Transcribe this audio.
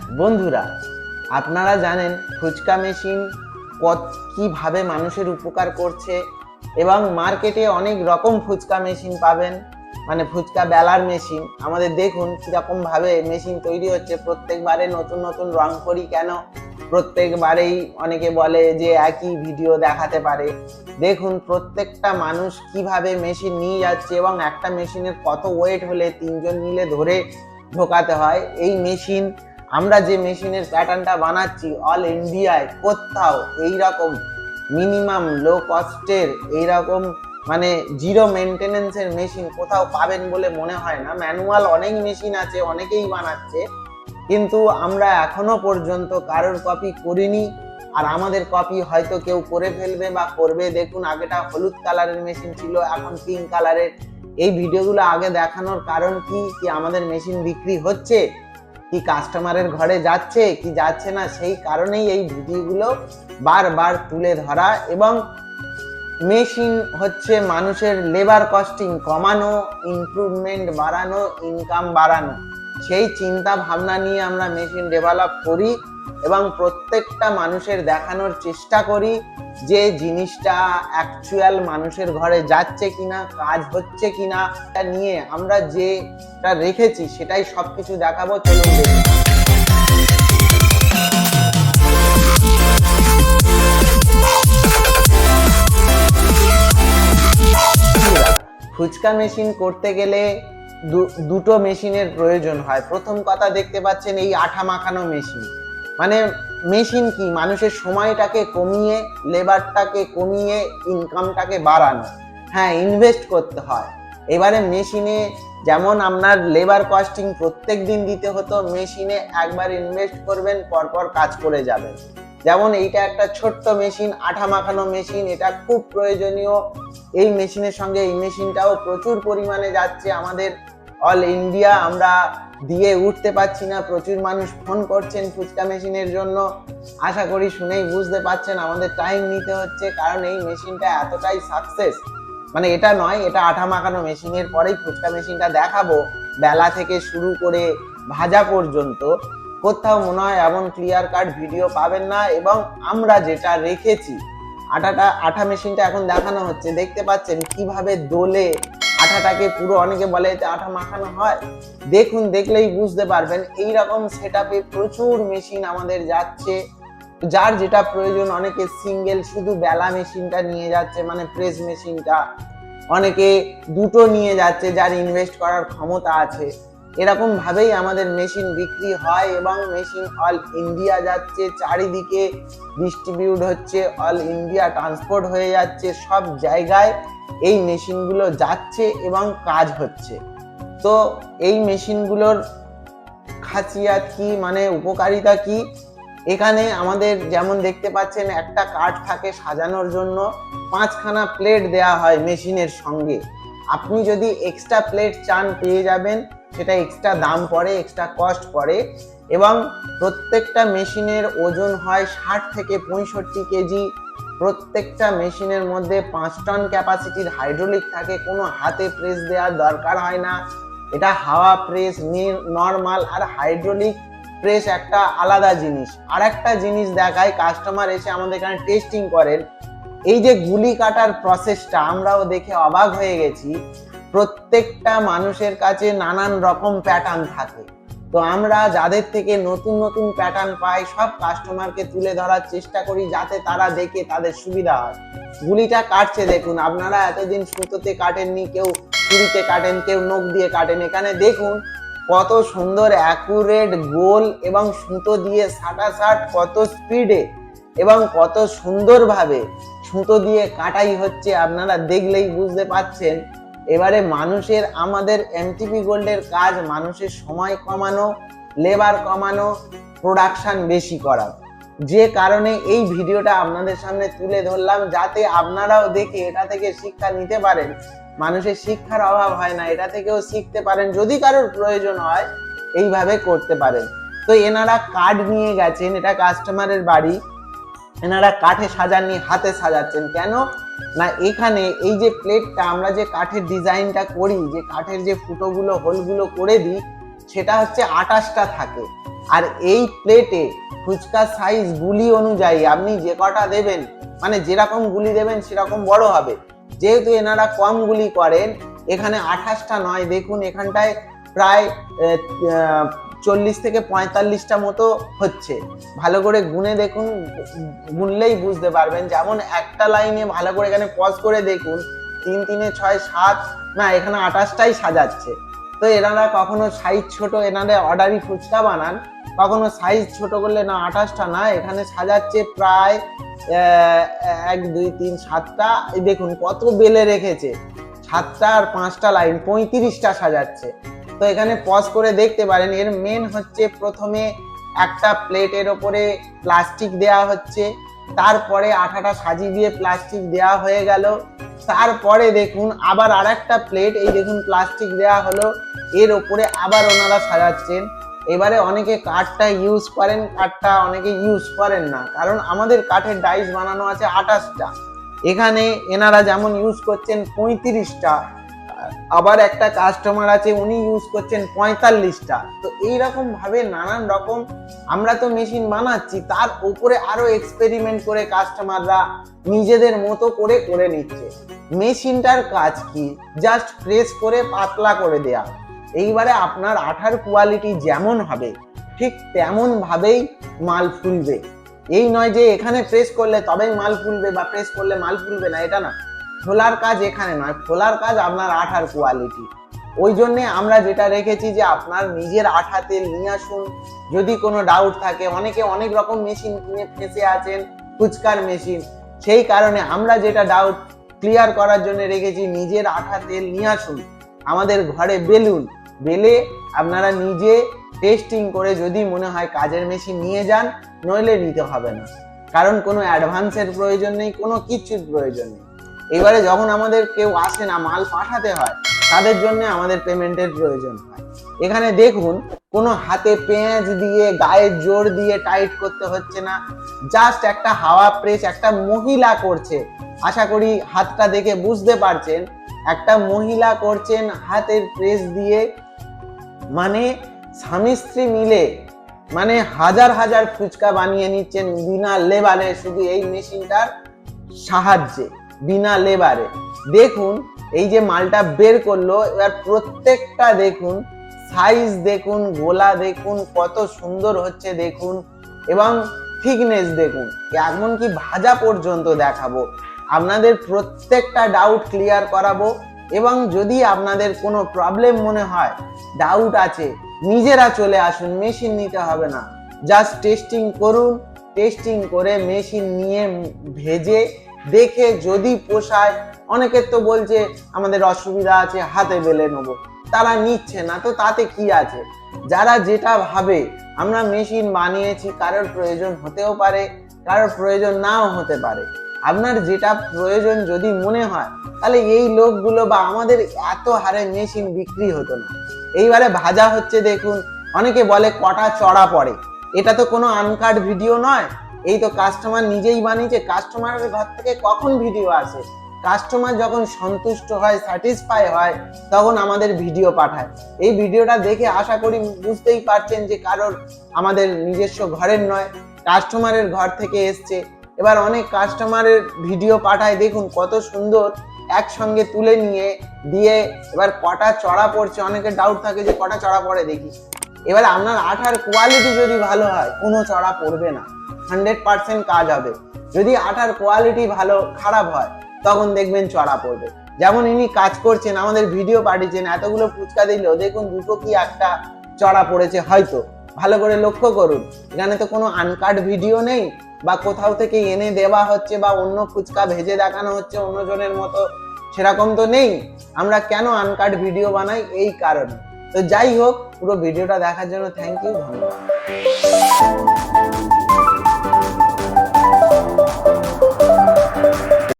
বন্ধুরা, আপনারা জানেন ফুচকা মেশিন কত কীভাবে মানুষের উপকার করছে এবং মার্কেটে অনেক রকম ফুচকা মেশিন পাবেন। মানে ফুচকা বেলার মেশিন। আমাদের দেখুন কীরকমভাবে মেশিন তৈরি হচ্ছে। প্রত্যেকবারে নতুন নতুন রং করি কেন? প্রত্যেকবারেই অনেকে বলে যে একই ভিডিও দেখাতে পারে। দেখুন প্রত্যেকটা মানুষ কীভাবে মেশিন নিয়ে যাচ্ছে এবং একটা মেশিনের কত ওয়েট হলে তিনজন মিলে ধরে ঢোকাতে হয়। এই মেশিন আমরা যে মেশিনের প্যাটার্নটা বানাচ্ছি অল ইন্ডিয়ায় কোথাও এইরকম মিনিমাম লো কস্টের এইরকম মানে জিরো মেনটেনেন্সের মেশিন কোথাও পাবেন বলে মনে হয় না। ম্যানুয়াল অনেক মেশিন আছে, অনেকেই বানাচ্ছে, কিন্তু আমরা এখনও পর্যন্ত কারোর কপি করিনি। আর আমাদের কপি হয়তো কেউ করে ফেলবে বা করবে। দেখুন, আগেটা হলুদ কালারের মেশিন ছিল, এখন পিঙ্ক কালারের। এই ভিডিওগুলো আগে দেখানোর কারণ কি? কি আমাদের মেশিন বিক্রি হচ্ছে? কি কাস্টমারের ঘরে যাচ্ছে, কি যাচ্ছে না, সেই কারণেই এই ভিডিওগুলো বারবার তুলে ধরা এবং মেশিন হচ্ছে মানুষের লেবার কস্টিং কমানো ইমপ্রুভমেন্ট বাড়ানো ইনকাম বাড়ানো। সেই চিন্তা ভাবনা নিয়ে আমরা মেশিন ডেভেলপ করি। এবং প্রত্যেকটা মানুষের দেখানোর চেষ্টা করি যে জিনিসটা অ্যাকচুয়াল মানুষের ঘরে যাচ্ছে কিনা, কাজ হচ্ছে কিনা, এটা নিয়ে আমরা যেটা রেখেছি সেটাই সব কিছু দেখাবো, চলুন ফুচকা মেশিন করতে গেলে দুটো মেশিনের প্রয়োজন হয়। প্রথম কথা দেখতে পাচ্ছেন এই আঠা মাখানো মেশিন। মানে মেশিন কি? মানুষের সময়টাকে কমিয়ে লেবারটাকে কমিয়ে ইনকামটাকে বাড়ানো। হ্যাঁ ইনভেস্ট করতে হয়। এবারে মেশিনে যেমন আপনার লেবার কস্টিং প্রত্যেক দিন দিতে হতো মেশিনে একবার ইনভেস্ট করবেন, পরপর কাজ করে যাবেন। যেমন এইটা একটা ছোট্ট মেশিন আঠা মাখানো মেশিন এটা খুব প্রয়োজনীয়। এই মেশিনের সঙ্গে এই মেশিনটাও প্রচুর পরিমাণে যাচ্ছে আমাদের। অল ইন্ডিয়া আমরা দিয়ে উঠতে পারছি না। প্রচুর মানুষ ফোন করছেন ফুচকা মেশিনের জন্য। আশা করি শুনেই বুঝতে পারছেন, আমাদের টাইম নিতে হচ্ছে, কারণ এই মেশিনটা এতটাই সাকসেস মানে এটা নয়, এটা আঠা মাখানো মেশিনের পরেই ফুচকা মেশিনটা দেখাবো। বেলা থেকে শুরু করে ভাজা পর্যন্ত। কোথাও মনে হয় এমন ক্লিয়ার কাট ভিডিও পাবেন না এবং আমরা যেটা রেখেছি, আটাটা, আঠা মেশিনটা এখন দেখানো হচ্ছে। দেখতে পাচ্ছেন কীভাবে দোলে আঠাটাকে পুরো অনেকে বলে যে আঠা মাখানো হয়। দেখুন, দেখলেই বুঝতে পারবেন এই রকম সেটআপে প্রচুর মেশিন আমাদের যাচ্ছে। যার যেটা প্রয়োজন, অনেকে সিঙ্গেল শুধু বেলা মেশিনটা নিয়ে যাচ্ছে মানে প্রেস মেশিনটা অনেকে দুটো নিয়ে যাচ্ছে, যার ইনভেস্ট করার ক্ষমতা আছে। এরকম ভাবেই আমাদের মেশিন বিক্রি হয় এবং মেশিন অল ইন্ডিয়া যাচ্ছে। চারিদিকে ডিস্ট্রিবিউট হচ্ছে অল ইন্ডিয়া ট্রান্সপোর্ট হয়ে যাচ্ছে। সব জায়গায় এই মেশিনগুলো যাচ্ছে এবং কাজ হচ্ছে। তো এই মেশিনগুলোর খাসিয়াত কি মানে উপকারিতা কি? এখানে আমাদের যেমন দেখতে পাচ্ছেন, একটা কাঠ থাকে সাজানোর জন্য, পাঁচখানা প্লেট দেয়া হয় মেশিনের সঙ্গে। আপনি যদি এক্সট্রা প্লেট চান পেয়ে যাবেন, সেটা এক্সট্রা দাম পড়ে, এক্সট্রা কস্ট পড়ে এবং প্রত্যেকটা মেশিনের ওজন হয় ষাট থেকে পঁয়ষট্টি কেজি প্রত্যেকটা মেশিনের মধ্যে পাঁচ টন ক্যাপাসিটির হাইড্রোলিক থাকে, কোনো হাতে প্রেস দেওয়ার দরকার হয় না। এটা হাওয়া প্রেস নর্মাল আর হাইড্রোলিক প্রেস একটা আলাদা জিনিস। আর একটা জিনিস দেখায় কাস্টমার এসে আমাদের এখানে টেস্টিং করেন। এই যে গুলি কাটার প্রসেসটা আমরাও দেখে অবাক হয়ে গেছি। প্রত্যেকটা মানুষের কাছে নানান রকম প্যাটার্ন থাকে। তো আমরা যাদের থেকে নতুন নতুন প্যাটার্ন পাই, সব কাস্টমারকে তুলে ধরার চেষ্টা করি যাতে তারা দেখে তাদের সুবিধা হয়। গুলিটা কাটছে দেখুন, আপনারা এতদিন সুতোতে কাটেননি, কেউ ছুরিতে কাটেন, কেউ নখ দিয়ে কাটেন, এখানে দেখুন কত সুন্দর অ্যাকুরেট গোল এবং সুতো দিয়ে সাটা সাট কত স্পিডে এবং কত সুন্দরভাবে সুতো দিয়ে কাটাই হচ্ছে, আপনারা দেখলেই বুঝতে পাচ্ছেন এবারে মানুষের, আমাদের এমটিপি গোল্ডের কাজ মানুষের সময় কমানো লেবার কমানো প্রোডাকশান বেশি করা। যে কারণে এই ভিডিওটা আপনাদের সামনে তুলে ধরলাম, যাতে আপনারাও দেখে এটা থেকে শিক্ষা নিতে পারেন। মানুষের শিক্ষার অভাব হয় না, এটা থেকেও শিখতে পারেন, যদি কারোর প্রয়োজন হয়, এইভাবে করতে পারেন। তো এনারা কাঠ নিয়ে গেছেন, এটা কাস্টমারের বাড়ি। এনারা কাঠে সাজাননি, হাতে সাজাচ্ছেন। কেন? না, এখানে এই যে প্লেটটা আমরা যে কাঠের ডিজাইনটা করি, যে কাঠের যে ফুটোগুলো হোলগুলো করে দিই, সেটা হচ্ছে আটাশটা থাকে। আর এই প্লেটে ফুচকার সাইজ গুলি অনুযায়ী আপনি যে কটা দেবেন মানে যেরকম গুলি দেবেন, সেরকম বড় হবে। যেহেতু এনারা কম গুলি করেন, এখানে আঠাশটা নয়, দেখুন এখানটায় প্রায় চল্লিশ থেকে পঁয়তাল্লিশটা মতো হচ্ছে। ভালো করে গুনে দেখুন, গুনলেই বুঝতে পারবেন। যেমন একটা লাইনে ভালো করে এখানে পজ করে দেখুন, তিন, তিনে ছয়, সাত, না, এখানে আঠাশটাই সাজাচ্ছে। তো এনারা কখনো সাইজ ছোট এনারা অর্ডারি ফুচকা বানান। কখনো সাইজ ছোট করলে না, আঠাশটা না, এখানে সাজাচ্ছে প্রায় এক, দুই, তিন, সাতটা। দেখুন কত বেলে রেখেছে। সাতটা আর পাঁচটা লাইন, পঁয়ত্রিশটা সাজাচ্ছে। তো এখানে পজ করে দেখতে পারেন, এর মেন হচ্ছে প্রথমে একটা প্লেটের ওপরে প্লাস্টিক দেয়া হচ্ছে, তারপরে আঠাটা সাজিয়ে দিয়ে প্লাস্টিক দেয়া হয়ে গেল, তারপরে দেখুন আবার আরেকটা প্লেট এই দেখুন প্লাস্টিক দেয়া হলো, এর ওপরে আবার ওনারা সাজাচ্ছেন। এবারে অনেকে কাঠটা ইউজ করেন, কাঠটা অনেকে ইউজ করেন না, কারণ আমাদের কাঠের ডাইস বানানো আছে আঠাশটা। এখানে এনারা যেমন ইউজ করছেন পঁয়ত্রিশটা আবার একটা কাস্টমার আছে, উনি ইউজ করছেন পঁয়তাল্লিশটা। তো এইরকম ভাবে নানান রকম আমরা তো মেশিন বানাচ্ছি, তার উপরে আরও এক্সপেরিমেন্ট করে কাস্টমাররা নিজেদের মতো করে করে নিচ্ছে। মেশিনটার কাজ কি? জাস্ট প্রেস করে পাতলা করে দেয়া। এইবারে আপনার আঠার কোয়ালিটি যেমন হবে, ঠিক তেমন ভাবেই মাল ফুলবে। এই নয় যে এখানে প্রেস করলে তবেই মাল ফুলবে বা প্রেস করলে মাল ফুলবে না, এটা না। খোলার কাজ এখানে নয়, খোলার কাজ আপনার আঠার কোয়ালিটি ওই জন্যে আমরা যেটা রেখেছি যে আপনার নিজের আঠা তেল নিয়ে আসুন। যদি কোনো ডাউট থাকে, অনেকে অনেক রকম মেশিন কিনে ফেঁসে আছেন, ফুচকার মেশিন সেই কারণে আমরা যেটা ডাউট ক্লিয়ার করার জন্য রেখেছি, নিজের আঠা তেল নিয়ে আসুন। আমাদের ঘরে বেলুন। বেলে আপনারা নিজে টেস্টিং করে যদি মনে হয় কাজের মেশিন নিয়ে যান, নইলে নিতে হবে না। কারণ কোনো অ্যাডভান্সের প্রয়োজন নেই, কোনো কিছুর প্রয়োজন নেই। এবারে যখন আমাদের কেউ আসে না, মাল পাঠাতে হয়, তাদের জন্য আমাদের পেমেন্টের প্রয়োজন হয়। এখানে দেখুন, কোনো হাতে পেঁয়াজ দিয়ে, গায়ে জোর দিয়ে টাইট করতে হচ্ছে না। জাস্ট একটা হাওয়া প্রেস একটা মহিলা করছে। আশা করি হাতটা দেখে বুঝতে পারছেন, একটা মহিলা করছেন হাতের প্রেস দিয়ে মানে স্বামী স্ত্রী মিলে মানে হাজার হাজার ফুচকা বানিয়ে নিচ্ছেন বিনা লেবারে শুধু এই মেশিনটার সাহায্যে। বিনা লেবারে। দেখুন, এই যে মালটা বের করল, এবার প্রত্যেকটা দেখুন সাইজ দেখুন, গোলা দেখুন, কত সুন্দর হচ্ছে দেখুন, এবং থিকনেস দেখুন। এমনকি ভাজা পর্যন্ত দেখাবো। আপনাদের প্রত্যেকটা ডাউট ক্লিয়ার করাবো, এবং যদি আপনাদের কোনো প্রবলেম মনে হয় ডাউট আছে, নিজেরা চলে আসুন মেশিন নিতে হবে না। জাস্ট টেস্টিং করুন টেস্টিং করে মেশিন নিয়ে ভেজে দেখে যদি পোষায় অনেকের তো বলছে আমাদের অসুবিধা আছে, হাতে বেলে নেব। তারা নিচ্ছে না, তো তাতে কি আছে? যারা যেটা ভাবে, আমরা মেশিন বানিয়েছি, কারোর প্রয়োজন হতেও পারে, কারোর প্রয়োজন নাও হতে পারে। আপনার যেটা প্রয়োজন যদি মনে হয়, তাহলে এই লোকগুলো বা আমাদের এত হারে মেশিন বিক্রি হতো না। এইবারে ভাজা হচ্ছে দেখুন, অনেকে বলে কটা চড়া পড়ে। এটা তো কোনো আনকাট ভিডিও নয়। এই তো কাস্টমার নিজেই বানিয়েছে। কাস্টমারের ঘর থেকে কখন ভিডিও আসে? কাস্টমার যখন সন্তুষ্ট হয় স্যাটিসফাই হয়, তখন আমাদের ভিডিও পাঠায়। এই ভিডিওটা দেখে আশা করি বুঝতেই পারছেন যে কারোর আমাদের নিজস্ব ঘরের নয় কাস্টমারের ঘর থেকে এসছে। এবার অনেক কাস্টমারের ভিডিও পাঠায়। দেখুন কত সুন্দর একসঙ্গে তুলে নিয়ে দিয়ে এবার কটা চড়া পড়ছে। অনেকের ডাউট থাকে যে কটা চড়া পড়ে দেখি। এবার আপনার আঠার কোয়ালিটি যদি ভালো হয়, কোনো চড়া পড়বে না। হান্ড্রেড পার্সেন্ট কাজ হবে। যদি আটার কোয়ালিটি ভালো, খারাপ হয়, তখন দেখবেন চড়া পড়বে। যেমন ইনি কাজ করছেন, আমাদের ভিডিও পাঠিয়েছেন, এতগুলো ফুচকা দিল, দেখুন দুটো কি একটা চড়া পড়েছে হয়তো। ভালো করে লক্ষ্য করুন, এখানে তো কোনো আনকাট ভিডিও নেই, বা কোথাও থেকে এনে দেওয়া হচ্ছে, বা অন্য ফুচকা ভেজে দেখানো হচ্ছে অন্যজনের মতো, সেরকম তো নেই। আমরা কেন আনকাট ভিডিও বানাই? এই কারণে। তো যাই হোক, পুরো ভিডিওটা দেখার জন্য থ্যাংক ইউ ধন্যবাদ।